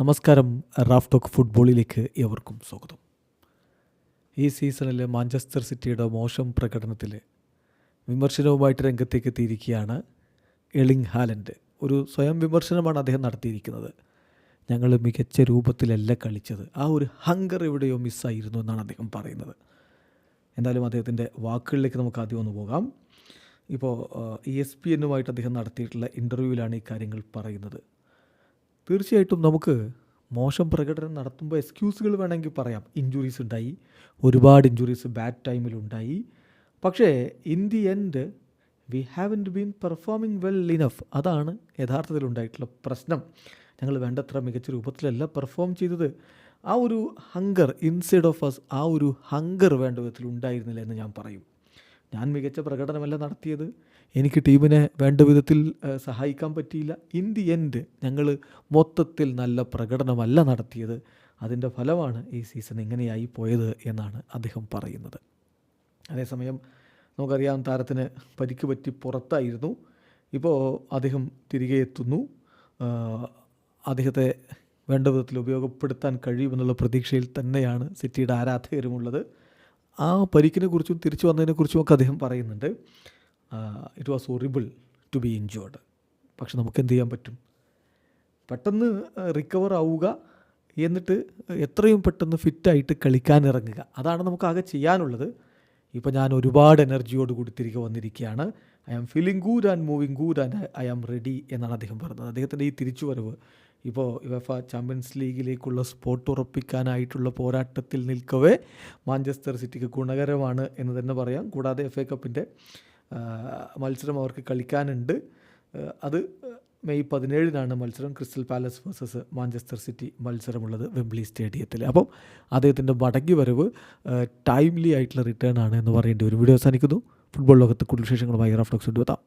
നമസ്കാരം Raf talk ഫുട്ബോളിലേക്ക് ഏവർക്കും സ്വാഗതം. ഈ സീസണിൽ മാഞ്ചസ്റ്റർ സിറ്റിയുടെ മോശം പ്രകടനത്തിൽ വിമർശനവുമായിട്ട് രംഗത്തേക്ക് എത്തിയിരിക്കുകയാണ് എളിങ് ഹാലൻഡ്. ഒരു സ്വയം വിമർശനമാണ് അദ്ദേഹം നടത്തിയിരിക്കുന്നത്. ഞങ്ങൾ മികച്ച രൂപത്തിലല്ല കളിച്ചത്. ആ ഒരു ഹങ്കർ എവിടെയോ മിസ്സായിരുന്നു എന്നാണ് അദ്ദേഹം പറയുന്നത്. എന്തായാലും അദ്ദേഹത്തിന്റെ വാക്കുകളിലേക്ക് നമുക്ക് ആദ്യം ഒന്ന് പോകാം. ഇപ്പോൾ ഇ എസ് പി എന്നുമായിട്ട് അദ്ദേഹം നടത്തിയിട്ടുള്ള ഇന്റർവ്യൂവിലാണ് ഈ കാര്യങ്ങൾ പറയുന്നത്. തീർച്ചയായിട്ടും നമുക്ക് മോശം പ്രകടനം നടത്തുമ്പോൾ എക്സ്ക്യൂസുകൾ വേണമെങ്കിൽ പറയാം. ഇഞ്ചുറീസ് ഉണ്ടായി. ഒരുപാട് ഇഞ്ചുറീസ് ബാഡ് ടൈമിലുണ്ടായി പക്ഷേ in the end we have been performing well enough അതാണ് യഥാർത്ഥത്തിൽ ഉണ്ടായിട്ടുള്ള പ്രശ്നം. ഞങ്ങൾ വേണ്ടത്ര മികച്ച രൂപത്തിലല്ല പെർഫോം ചെയ്തത്. ആ ഒരു ഹങ്കർ ഇൻസൈഡ് ഓഫ് അസ് ആ ഒരു ഹങ്കർ വേണ്ട വിധത്തിൽ ഉണ്ടായിരുന്നില്ല എന്ന് ഞാൻ പറയും. ഞാൻ മികച്ച പ്രകടനമല്ല നടത്തിയത്. എനിക്ക് ടീമിനെ വേണ്ട വിധത്തിൽ സഹായിക്കാൻ പറ്റിയില്ല. ഇൻ ദി എൻഡ് ഞങ്ങൾ മൊത്തത്തിൽ നല്ല പ്രകടനമല്ല നടത്തിയത്. അതിന്റെ ഫലമാണ് ഈ സീസൺ ഇങ്ങനെയായി പോയത് എന്നാണ് അദ്ദേഹം പറയുന്നത്. അതേസമയം നമുക്കറിയാം താരത്തിന് പരിക്ക് പറ്റി പുറത്തായിരുന്നു. ഇപ്പോൾ അദ്ദേഹം തിരികെ എത്തുന്നു. അദ്ദേഹത്തെ വേണ്ട വിധത്തിൽ ഉപയോഗപ്പെടുത്താൻ കഴിയുമെന്നുള്ള പ്രതീക്ഷയിൽ തന്നെയാണ് സിറ്റിയുടെ ആരാധകരുമുള്ളത്. ആ പരിക്കിനെ കുറിച്ചും തിരിച്ചു വന്നതിനെ കുറിച്ചും ഒക്കെ അദ്ദേഹം പറയുന്നുണ്ട്. It was horrible to be injured പക്ഷെ നമുക്ക് എന്ത് ചെയ്യാൻ പറ്റും? പെട്ടെന്ന് റിക്കവർ ആവുക എന്നിട്ട് എത്രയും പെട്ടെന്ന് ഫിറ്റായിട്ട് കളിക്കാൻ ഇറങ്ങുക. അതാണ് നമുക്ക് ആകെ ചെയ്യാനുള്ളത്. ഇപ്പോൾ ഞാൻ ഒരുപാട് എനർജിയോട് കൂടി തിരികെ വന്നിരിക്കുകയാണ്. I am feeling good and moving good and I am ready എന്നാണ് അദ്ദേഹം പറഞ്ഞത്. അദ്ദേഹത്തിന്റെ ഈ തിരിച്ചുവരവ് ഇപ്പോൾ യുവഫ ചാമ്പ്യൻസ് ലീഗിലേക്കുള്ള സ്പോട്ട് ഉറപ്പിക്കാനായിട്ടുള്ള പോരാട്ടത്തിൽ നിൽക്കവേ മാഞ്ചസ്റ്റർ സിറ്റിക്ക് ഗുണകരമാണ് എന്ന് തന്നെ പറയാം. കൂടാതെ എഫ് എ കപ്പിന്റെ മത്സരം അവർക്ക് കളിക്കാനുണ്ട്. അത് മെയ് പതിനേഴിനാണ് മത്സരം Crystal Palace versus Manchester City മത്സരമുള്ളത് Wembley സ്റ്റേഡിയത്തിൽ അപ്പം അദ്ദേഹത്തിന്റെ മടങ്ങി വരവ് ടൈംലി ആയിട്ടുള്ള റിട്ടേൺ ആണ് എന്ന് പറയേണ്ടി വരും. വീഡിയോ അവസാനിക്കുന്നു. ഫുട്ബോൾ ലോകത്ത് കൂടുതൽ വിശേഷങ്ങളുമായി റഫ്ലോക്സ് കൊണ്ടുവെത്താം.